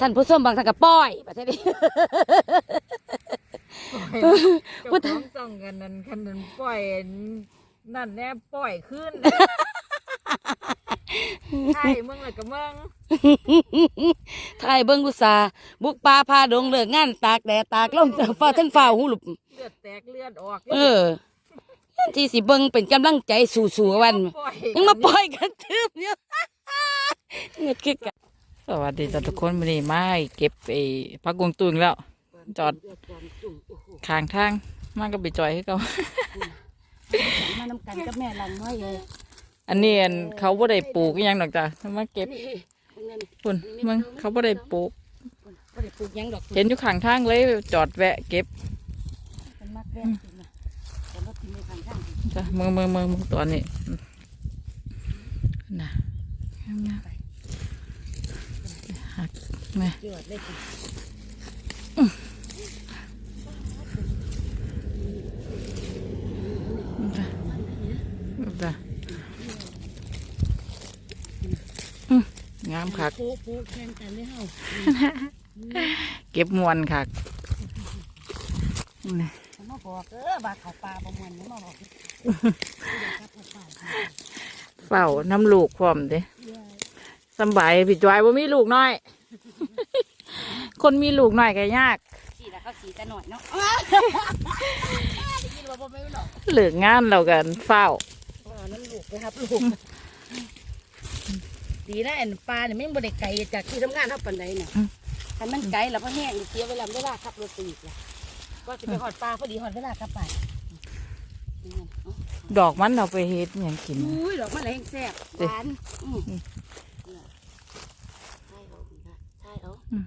ท่านผู้ชมบางท่านก็ป้อยประเทศนี้เจ้าของส่องกันนั่นคันนั้นปล่อยนั่นแน่ปล่อยขึ้นใช่มึงเลยกับมึงทายเบิ่งกุษาบุกป่าพาดงเลิกงานตากแดดตากลมจากฟ้าทั้งฟ้าหูหลุบเลือดแตกเลือดออกเออที่สิเบิ่งเป็นกำลังใจสู่ๆวัน ปล่อยยังมาปล่อยกันทืบอยู่เงิดคือกัน สวัสดีจ้าทุกคนวันนี้มาให้เก็บไอ้พักกวงตุงแล้ว จอดข้างทางมาก็ไปจอยให้เขามานำกันกับแม่ลังน้อยเลยอันนี้อันเขาบ่ได้ปลูกอหยังดอกจ้ะมาเก็บนี่เงินพุ่นมึงเขาบ่ได้ปลูกบ่ได้ปลูกหยังดอกเห็นอยู่ข้างทางเลยจอดแวะเก็บมันมักแว่นจริงนะแต่ว่ากินในทางข้างจ้ะมือมือมือมือตัวนี้น่ะงามๆ หักแม่เกิดเลยสิจ้ะจ้ะอื้องามคักปลูกปลูกแข่งกันเลยเฮาเก็บมวนคักนี่ผมมาบอกเออว่าเขาปลาประมวลนี่มาบอกเฝ้าน้ำลูกพร้อมเด้ สำบายพี่จอยว่ามีลูกน้อย คนมีลูกน้อยก็ยากสีแล้วเขาสีแต่หน่อยเนาะได้ยินว่าบ่ไม่หรอกเหลืองงานเรากันเฝ้าอ๋อนั่นลูกนะครับลูกดีนะอันปลาเนี่ยไม่บ่ได้ไกลจากที่ทำงานเท่าปันใดเนี่ยถ้ามันไกลแล้วก็แห้งเสียเวลาเวลาขับรถไปอีกละก็จะไปหอดปลาพอดีหอดเวลากลับไปนี่ไงเอ้าดอกมันเราไปเฮ็ดหยังกินอุ้ยดอกมะแรงแซ่บหดิวานอืมเนี่ยใช่เอาคุณค่ะใช่เอา อืม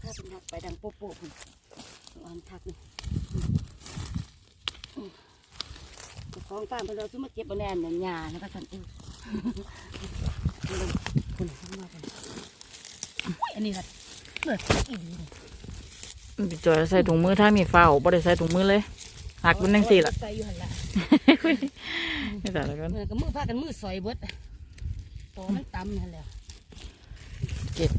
ถ้า เป็นหักไปดังโป๊ะโป๊ะคุณหวานทักนี่อืมเจ้าของฟามเพิ่นเราซื้อมาเก็บเอาแน่นเนี่ยหญ้าแล้วก็สั่นเออคุณคุณมาคุณอุ้ยอันนี้ละเลือดอีดีเลยพี่จอยใส่ถุงมือถ้ามีเฝ้าบ่ได้ใส่ถุงมือเลยหักมันจังซี่ล่ะใส่อยู่หันละนี่แต่ละกันมือกับมือพากันมือซอยเบิดโตมันต่ำนั่นแหละเก็บ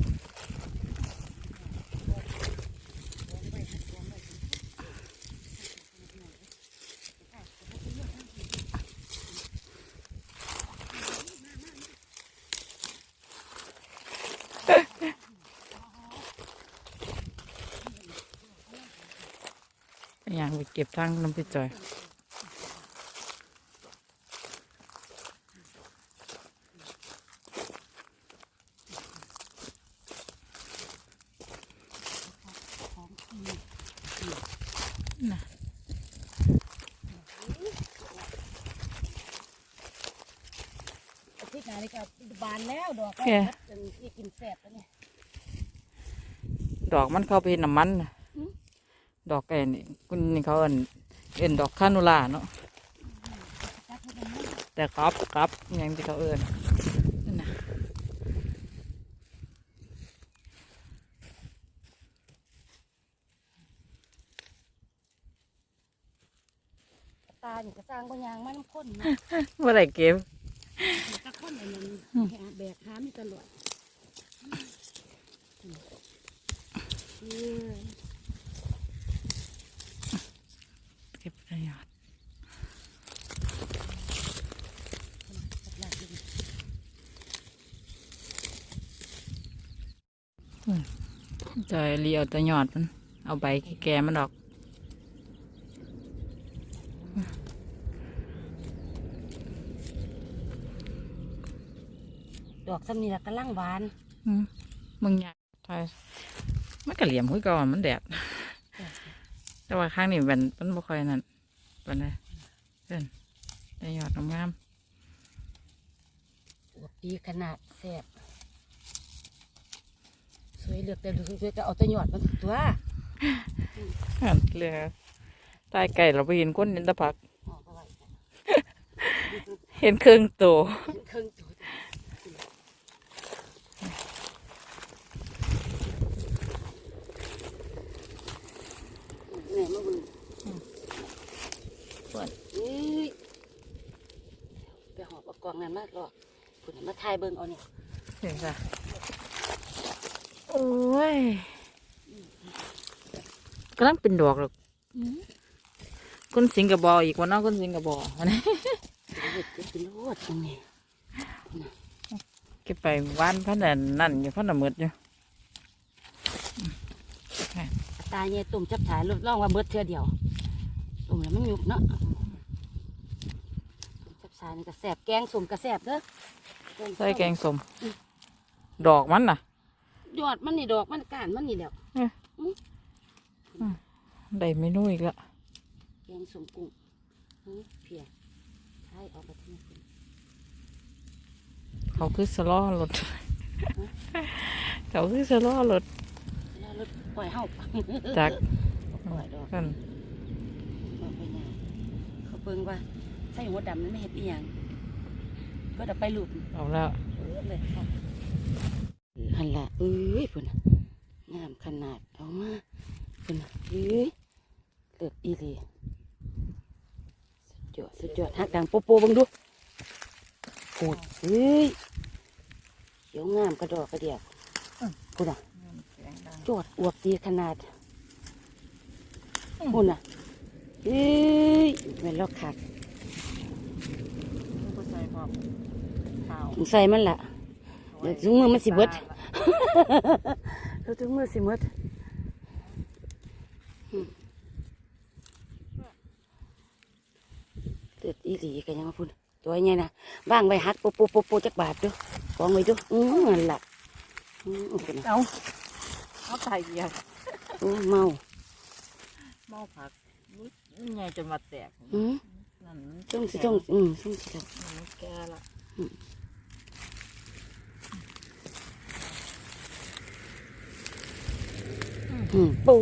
เก็บทั้งน้ำพี่จอยอาทิตย์หน้านี่ก็บานแล้วดอกก็แกจนที่กินแซ่บแล้วเนี่ยดอกมันเข้าไปเห็นน้ำมันน่ะอืม ดอกไอ้นี่คุณนี่เขาเอินเอินดอกคานูล่าเนาะจักให้มันแต่ครับครับอยังที่เขาเอินนั่นนะตานี่ก็สร้างบางอย่างมันข้นนะเมื่อไหรเก็บก็ข้นอันนั้นแบกหามีตลอด เออเก็บประโยชน์จอยเลียวแตะยอดมันเอาใบแก่ๆมันออกดอกซ้ำนี่ละกำลังหวานอืมมึงอยากทายมันกระเหลี่ยมหุ้ยก่อนมันแดดแต่ว่าข้างนี้มันมันบ่ค่อยนั่น ปานใดเพื่อนแต่ยอดงามอวบดีขนาดแซ่บสวยเหลือกแต่เหลือกสวยก็เอาแตะหยอดมันตัวๆอันเหลือใต้ไก่เราไปเห็นก้นเห็นแตะพักห่อเข้าไว้เห็นเครื่องโตเครื่องตัวเนี่ยมาเบึงปวดเอ้ยไปหอบเอา กล่องนั้นมากหรอกคุณมาทายเบิ่งเอาเนี่ยเห็นจ้ะโอ้โอ้ยกำลังเป็นดอกหรอกคนสิงคโปร์อีกวันน้องคนสิงคโปร์อันนี้เด็ดจะเป็นโลดตรงนี้เก็บไปวานพันนั่นนั่นอยู่พันน่ะหมืดอยู่ตายเนี่ยตุ่มจับฉายลองว่าเบิดเทื่อเดียวตุ่มแล้วมันยุบเนาะ ตุ่มจับฉายนี่ก็แสบแกงสมกระแสบเด้อใส่แกงสม ดอกมันน่ะ ยอดมันนี่ดอกมันก้านมันนี่แหล้วได้เมนูอีกละแกงสมกุ้งอื้อเพียใช่เอาไปที่นี่เขาคือสล้อรถเขาคือสล้อรถแล้วรถปล่อยเฮาจากปล่อยดอกกันเอาไปไงเขาเบิ่งว่า ใส่หัวดำนั้นไม่เห็นอีหยังก็ดับไปลูกเอาแล้วเออเลยค่ะหันละเอ้ยพุ่นน่ะงามขนาดเอามาพุ่นน่ะเอ้ยเลือดอีเลยสุดยอดสุดยอดหักดังโปโปเบังดูโหดเอ้ยเขียวงามกระดอกกระเดียกพุ่นน่ะจวดอวบดีขนาดพุ่นน่ะเอ้ยแม่นลอกขาด ใส่พร้อมข้าวใส่มันละเดี๋ยวถุงมือมันสิเบิดแล้วถุงมือสิหมดอืมเลือดอีหลีกันยังมาพูดตัวใหญ่นะว่างไว้หักโปโปโปโปจักบาทดูกองไว้ดูอืมนั่นล่ะอืมเอาพุ่นน่ะเอาเอาไทยเกียร์โอ้เมา เมาผักอุ๊ยใหญ่จนมาแตกอืม นั่นมันจ้องสิจ้องอืมจ้องสิจ้องมันแก่ละอืมปู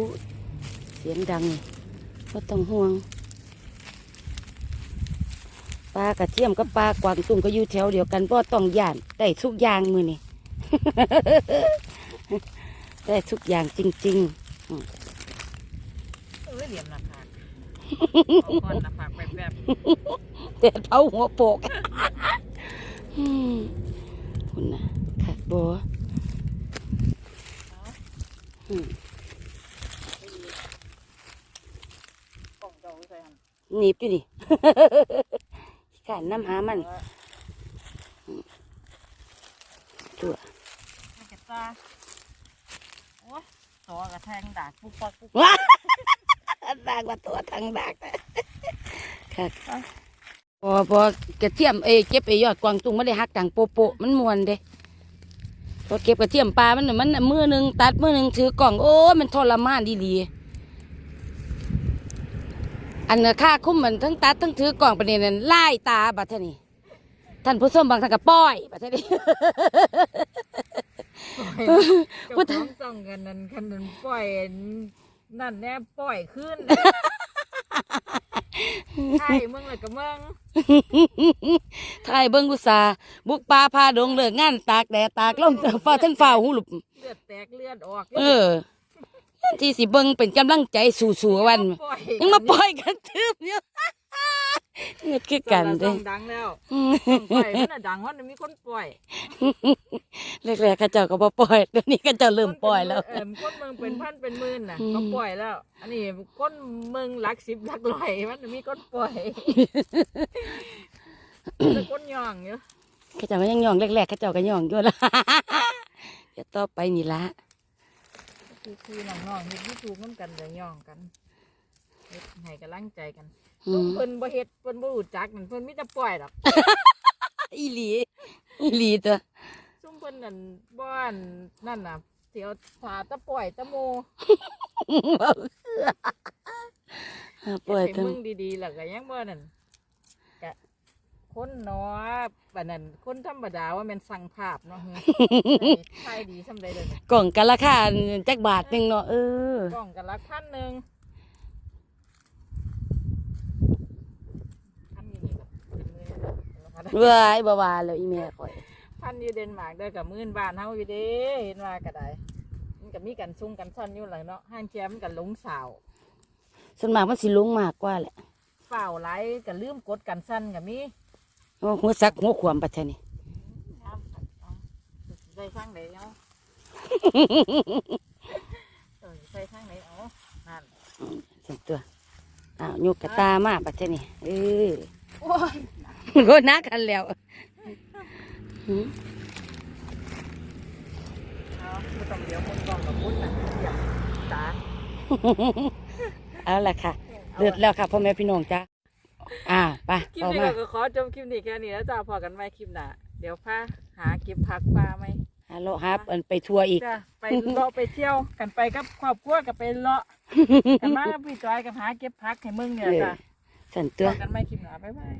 เสียงดังก็ต้องห่วงปลากระเทียมกับปลากวางตุ้งก็อยู่แถวเดียวกันเพราะต้องย่านได้ทุกอย่างมือนี่ ได้ทุกอย่างจริงเอ้ยเหลี่ยมหน้าผา กเอาก้อนหน้าผากแบบแบบๆแต่เท้าหัวโปกอืมคุณน่ะขัดบัวอืมกล่องเจ้าใส่หันหนีบอยู่นี่การน้ำหามันจั่วมันจะตาโอ้ยตัวกระแทงดากปุ๊บปักปุ๊บ ว้าดากว่าตัวทางดากนะค่ะพอพอกระเทียมเอยเก็บไอยอดกวางตุ้งไม่ได้หักดังโปโปะมันมวนเด้พอเก็บกระเทียมปลามันน่ะมันน่ะมือหนึ่งตัดมือหนึ่งถือกล่องโอ้ยมันทรมานดีดีอันน่ะค่าคุ้มมันทั้งตัดทั้งถือกล่องประเด็นนั้นไล่ตาบัดเท่านี้ท่านผู้ชมบางท่านก็ป้อยบัดเท่านี้เจ้าของส่องกันนั่นคันนั้นปล่อย นั่นแน่ปล่อยขึ้นใช่เมืองเลยกับเมืองถ่ายเบิ้งกุสาห์บุกป่าพาดงเลิกงานตากแดดตากลมฟ้าทั้งฟ้าหูหลุบเลือดแตกเลือดออก เออที่สิเบิ้งเป็นกำลังใจสู่ๆวันปล่อยยังมาปล่อยกันทืบเนี่ย เงือดคือกันเด้เด้ดังแล้วส่องปล่อยมันน่ะดังเพราะมันมีคนปล่อยแรกๆเข้าเจ้าก็บ่ปล่อยเดี๋ยวนี้เข้าเจ้าเริ่มปล่อยแล้ว เออคนเมืองเป็นพันเป็นหมื่นน่ะอืม ก็ปล่อยแล้ว อันนี้คนเมืองหลักสิบหลักร้อยมันมีคนปล่อยแต่คนย่องอยู่เข้าเจ้าก็ยังย่องแรกๆเข้าเจ้าก็ย่องอยู่ละ เดี๋ยวต่อไปนี่ละคือคือน้องๆเฮ็ดยูทูบน้ำกันเดี๋ยวย่องกันเฮ็ดให้กำลังใจกัน อืซุ่มมเพิ่นบ่เฮ็ดเพิ่นบ่รู้จักนั่นเพิ่นมีแต่ปล่อยดอกอีหลีอีหลีตัวซุ่มเพิ่นนั่นบ้านนั่นน่ะเสียวถาตะปล่อยตะโมปล่อยเฮ็ดทั้งให้มึงดีๆแล้วก็ยังบ่นั่นกะคนเนาะบัดนั้นคนธรรมดาว่าแม่นสั่งภาพเนาะใช่ดีซำใดเด้อกล่องกันราคาจักบาทหนึงเนาะเออกล้องกันละพันหนึงพันอยู่นี่ก็เป็นหมื่นแล้ว เว้ายบ่ว่าแล้วอีแม่ข่อยพันอยู่เดนมาร์กเด้อกับมื่นบ้านเฮาอยู่เด้เห็นว่าก็ได้มันก็มีกันซุ่มกันซ่อนอยู่หลายเนาะห้างแชมกันหลงสาวส่วนมากมันสิลงมากกว่าแหละเฝ้าไหลก็ลืมกดกันสั้นก็มีโอ้หัวซักหัวขวามปัทนี่ได้ฟังได้เนาะเออใส่ทางไหนเอานั่นสันตัวอ้าวยกกระตามาปัจจนี่เออโอ้ยก็นั กกันแล้วหืมเอาไม่ต้องเดี๋ยวมุนกล่องกับมุนนะอยากตาเอาละค่ะเลือดแล้วค่ะพ่อแม่พี่น้องจ้าอ่าไปคลิปต่อนี้มาก็ขอจบคลิปนี้แค่นี้แล้วจ้าพอกันไว้คลิปหน้าเดี๋ยวพาหาเก็บผักปลาไหมฮัลโหลครับอันไปทัวร์อีกจ้ะไปเลาะไปเที่ยวกันไปกับครอบครัวกับไปเลาะกันมากับพี่จอยกับหาเก็บผักให้มึงเนี่ยเออจ้ะสันพตัวอกันไม่คลิปหน้าบ๊ายบาย